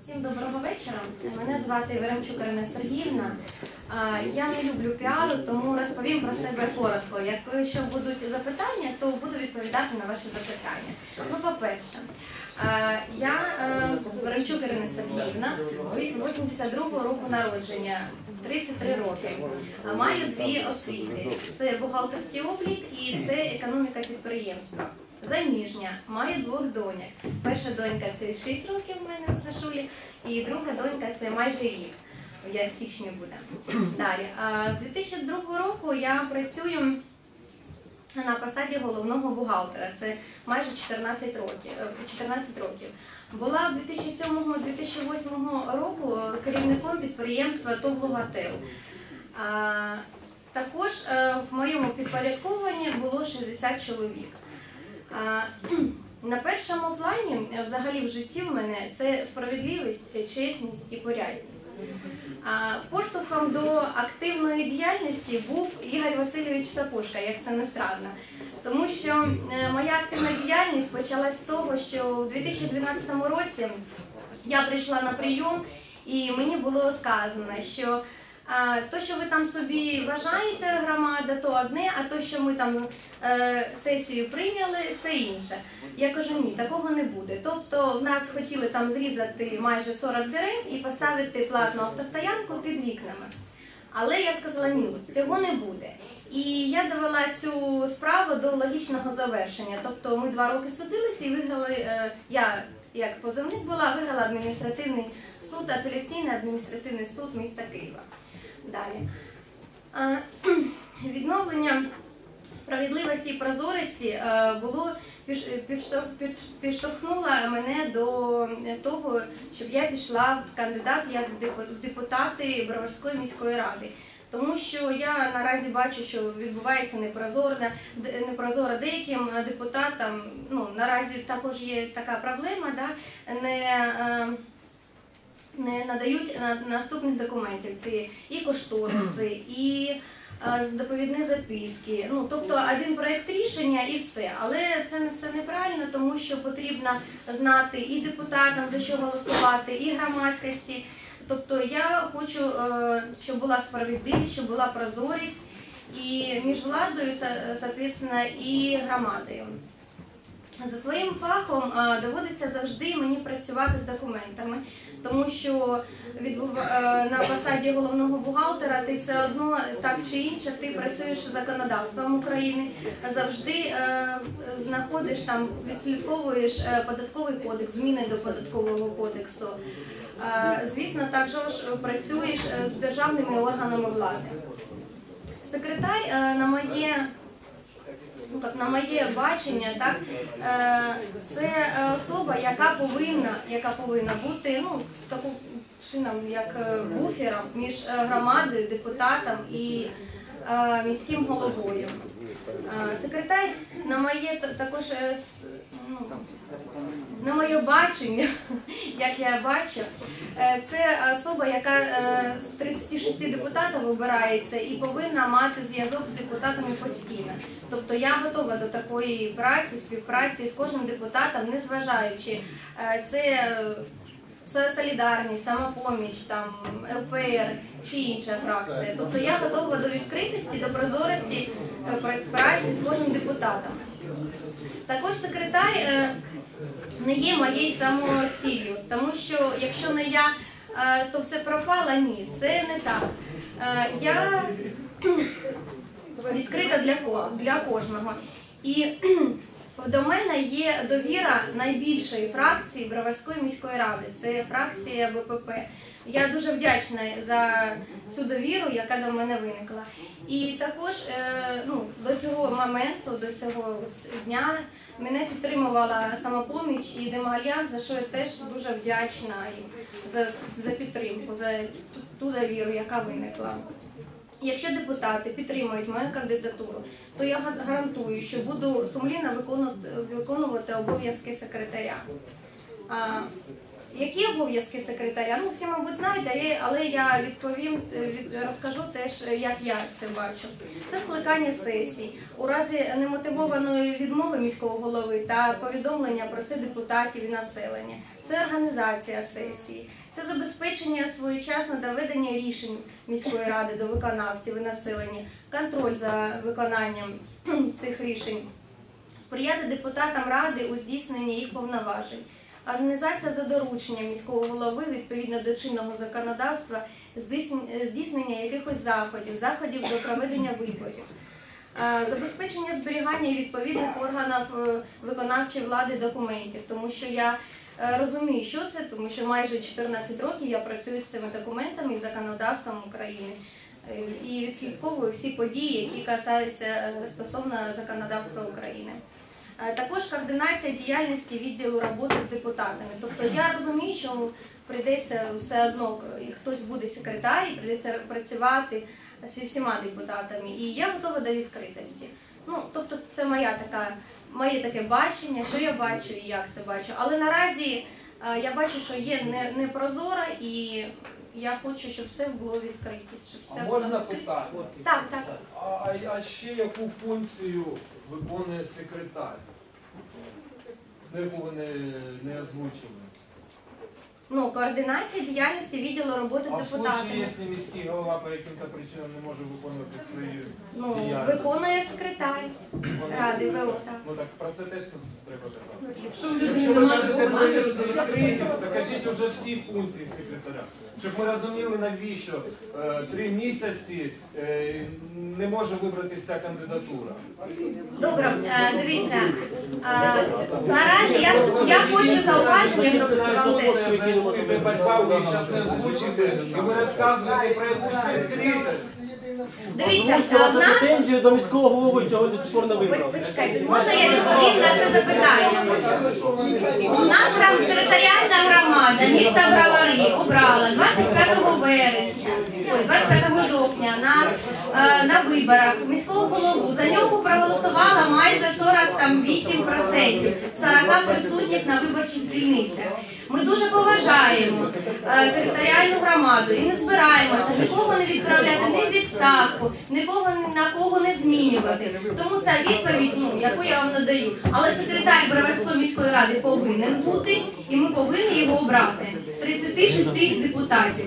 Всім доброго вечора. Мене звати Веремчук Ірина Сергіївна. Я не люблю піару, тому розповім про себе коротко. Якщо будуть запитання, то буду відповідати на ваші запитання. Ну, по-перше, я е, Веремчук Ірина Сергіївна, 82-го року народження, 33 роки. Маю дві освіти: це бухгалтерський облік і це економіка підприємства. Заміжня, маю двох доньок. Перша донька це 6 років в мене у Сашулі, і друга донька це майже рік. Я в січні буде. Далі. А з 2002 року я працюю на посаді головного бухгалтера. Це майже 14 років. е, 14 років. Була 2007-2008 року керівником підприємства ТОВ «Логотел». Також е, в моєму підпорядкованні було 60 чоловік. На першому плані, е, взагалі в житті в мене це справедливість, е, чесність і порядність. Поштовхом до активної діяльності був Ігор Васильович Сапушка, як це не странно. Тому що е, моя активна діяльність почалась з того, що у 2012 році я прийшла на прийом, і мені було сказано, що то, що ви там собі вважаєте, громада, то одне, а то, що ми там е, сесію прийняли, це інше. Я кажу, ні, такого не буде. Тобто в нас хотіли там зрізати майже 40 дерев і поставити платну автостоянку під вікнами. Але я сказала, ні, цього не буде. І я довела цю справу до логічного завершення. Тобто ми два роки судилися і виграли. е, Я як позивник була, виграла адміністративний суд, апеляційний адміністративний суд міста Києва. Далі. Відновлення справедливості і прозорості е, було піш- підштовхнуло мене до того, щоб я пішла в кандидат як в депутати Броварської міської ради. Тому що я наразі бачу, що відбувається непрозоро, де- непрозоро деяким депутатам. Ну наразі також є така проблема, да, не, е, не надають е, наступних документів. Це і кошториси, і е, доповідні записки. Ну тобто один проект рішення і все. Але це не все неправильно, тому що потрібно знати і депутатам за що голосувати, і громадськості. Тобто я хочу, е, щоб була справедливість, щоб була прозорість і між владою, со- соответственно, і громадою. За своїм фахом е, доводиться завжди мені працювати з документами, тому що е, на посаді головного бухгалтера ти все одно так чи інше ти працюєш законодавством України, завжди е, знаходиш там, відслідковуєш податковий кодекс, зміни до податкового кодексу. Звісно, також працюєш з державними органами влади. Секретар на моє ну, так, на моє бачення, так, е, це е, особа, яка повинна, яка повинна бути ну, таку чином, як е, буфером між громадою, депутатом і міським головою. Е, Секретар на моє також е, ну, на моє бачення, як я бачу, е, це особа, яка е, з 36 депутатів вибирається і повинна мати зв'язок з депутатами постійно. Тобто я готова до такої праці, співпраці з кожним депутатом, незважаючи е, це е, Солідарність, самопоміч, там ЛПР чи інша фракція. Тобто я готова до відкритості, до прозорості е, праці з кожним депутатом. Також секретар е, не є моєю самоціллю, тому що якщо не я, е, то все пропало. Ні, це не так. Я відкрита для кожного. І до мене є довіра найбільшої фракції Броварської міської ради. Це фракція БПП. Я дуже вдячна за цю довіру, яка до мене виникла. І також е, ну, до цього моменту, до цього дня мене підтримувала самопоміч і Демальянс, за що я теж дуже вдячна за, за підтримку, за ту довіру, яка виникла. Якщо депутати підтримують мою кандидатуру, то я га- гарантую, що буду сумлінно виконувати обов'язки секретаря. Які обов'язки секретаря? Ну, всі, мабуть, знають, але я відповім, е, розкажу теж, е, як я це бачу. Це скликання сесій. У разі немотивованої відмови міського голови та повідомлення про це депутатів і населення. Це організація сесії, це забезпечення своєчасно доведення рішень міської ради до виконавців і населення, контроль за виконанням цих рішень сприяти депутатам ради у здійсненні їх повноважень. Організація за дорученням міського голови відповідно до чинного законодавства здійснення- якихось заходів, заходів до проведення виборів. Е, Забезпечення зберігання відповідних органів е, виконавчої влади документів, тому що я е, розумію, що це, тому що майже 14 років я працюю з цими документами і законодавством України і відслідковую всі події, які касаються стосовно законодавства України. Е, Також координація діяльності відділу роботи з депутатами. Тобто я розумію, що прийдеться все одно, і хтось буде секретар, і прийдеться працювати зі всіма депутатами. І я готова до відкритості. Ну, тобто, це моя така, моє таке бачення, що я бачу і як це бачу. Але наразі е, я бачу, що є не, не прозора, і я хочу, щоб це було відкритість. Щоб А все можна було... питання? Так, так. А, а, а ще яку функцію виконує секретар? Яку ви не, не озвучили? Ну, координація діяльності відділу роботи А з в случае, депутатами. якщо міський голова по яким-то причинам не може виконувати свої Ну, діяльності? виконує секретар ради? ВО, так. Ну так про це теж тут треба казати. Якщо в людини Якщо ви немає кажете про обов'язків, відкритість, то кажіть уже всі функції секретаря. Щоб ми розуміли, навіщо е, три місяці е, не може вибратися ця кандидатура. Добре, е, дивіться. е, Наразі я, я хочу зауваження зробити вам теж. Ви боротьба, зараз не озвучите, і ви розказуєте про якусь відкритість. Дивіться, Озвучила в нас претензію до міського голови, чого до сих пор не вибрав. Почекайте, можна я відповім на це запитання? У нас грам- територіальна громада міста Бравари обрала 25 вересня, ой, 25 жовтня на, е, на виборах міського голову. За нього проголосувало майже 48% 40 присутніх на виборчих дільницях. Ми дуже поважаємо е, територіальну громаду і не збираємося нікого не відправляти ні відставку, нікого ні на кого не змінювати. Тому ця відповідь, ну яку я вам надаю. Але секретар Броварської міської ради повинен бути, і ми повинні його обрати з 36 депутатів.